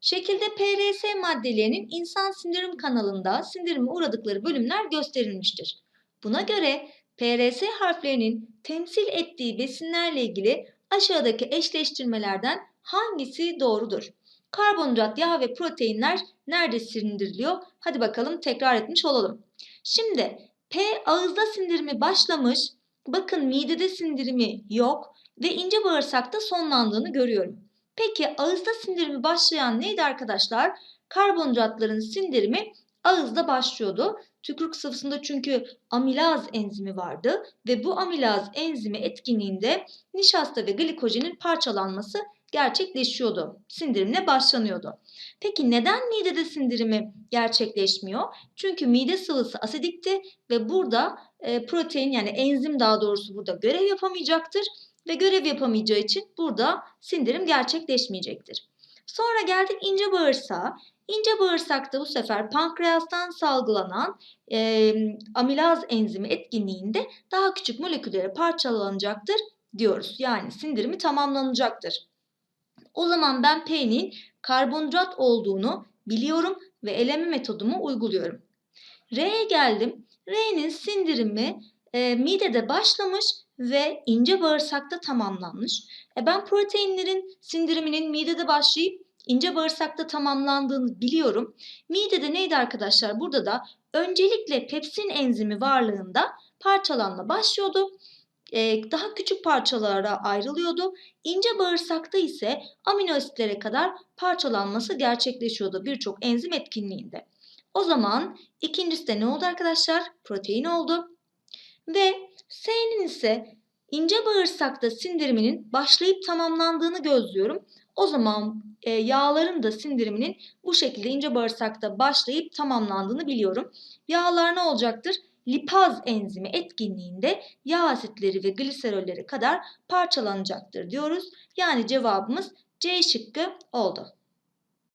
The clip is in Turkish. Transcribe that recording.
Şekilde PRS maddelerinin insan sindirim kanalında sindirime uğradıkları bölümler gösterilmiştir. Buna göre PRS harflerinin temsil ettiği besinlerle ilgili aşağıdaki eşleştirmelerden hangisi doğrudur? Karbonhidrat, yağ ve proteinler nerede sindiriliyor? Hadi bakalım tekrar etmiş olalım. Şimdi P ağızda sindirimi başlamış. Bakın midede sindirimi yok ve ince bağırsakta sonlandığını görüyorum. Peki ağızda sindirimi başlayan neydi arkadaşlar? Karbonhidratların sindirimi ağızda başlıyordu. Tükürük sıvısında çünkü amilaz enzimi vardı ve bu amilaz enzimi etkinliğinde nişasta ve glikojenin parçalanması gerçekleşiyordu. Sindirimle başlanıyordu. Peki neden midede sindirimi gerçekleşmiyor? Çünkü mide sıvısı asidikti ve burada protein yani enzim daha doğrusu burada görev yapamayacaktır ve görev yapamayacağı için burada sindirim gerçekleşmeyecektir. Sonra geldik ince bağırsağa. İnce bağırsakta bu sefer pankreastan salgılanan e, amilaz enzimi etkinliğinde daha küçük moleküllere parçalanacaktır diyoruz. Yani sindirimi tamamlanacaktır. O zaman ben P'nin karbonhidrat olduğunu biliyorum ve eleme metodumu uyguluyorum. R'ye geldim. R'nin sindirimi e, midede başlamış ve ince bağırsakta tamamlanmış. E, ben proteinlerin sindiriminin midede başlayıp ince bağırsakta tamamlandığını biliyorum. Midede neydi arkadaşlar? Burada da öncelikle pepsin enzimi varlığında parçalanma başlıyordu. Ee, daha küçük parçalara ayrılıyordu. İnce bağırsakta ise amino asitlere kadar parçalanması gerçekleşiyordu birçok enzim etkinliğinde. O zaman ikincisi de ne oldu arkadaşlar? Protein oldu. Ve S'nin ise ince bağırsakta sindiriminin başlayıp tamamlandığını gözlüyorum. O zaman e, yağların da sindiriminin bu şekilde ince bağırsakta başlayıp tamamlandığını biliyorum. Yağlar ne olacaktır? Lipaz enzimi etkinliğinde yağ asitleri ve gliserolleri kadar parçalanacaktır diyoruz. Yani cevabımız C şıkkı oldu.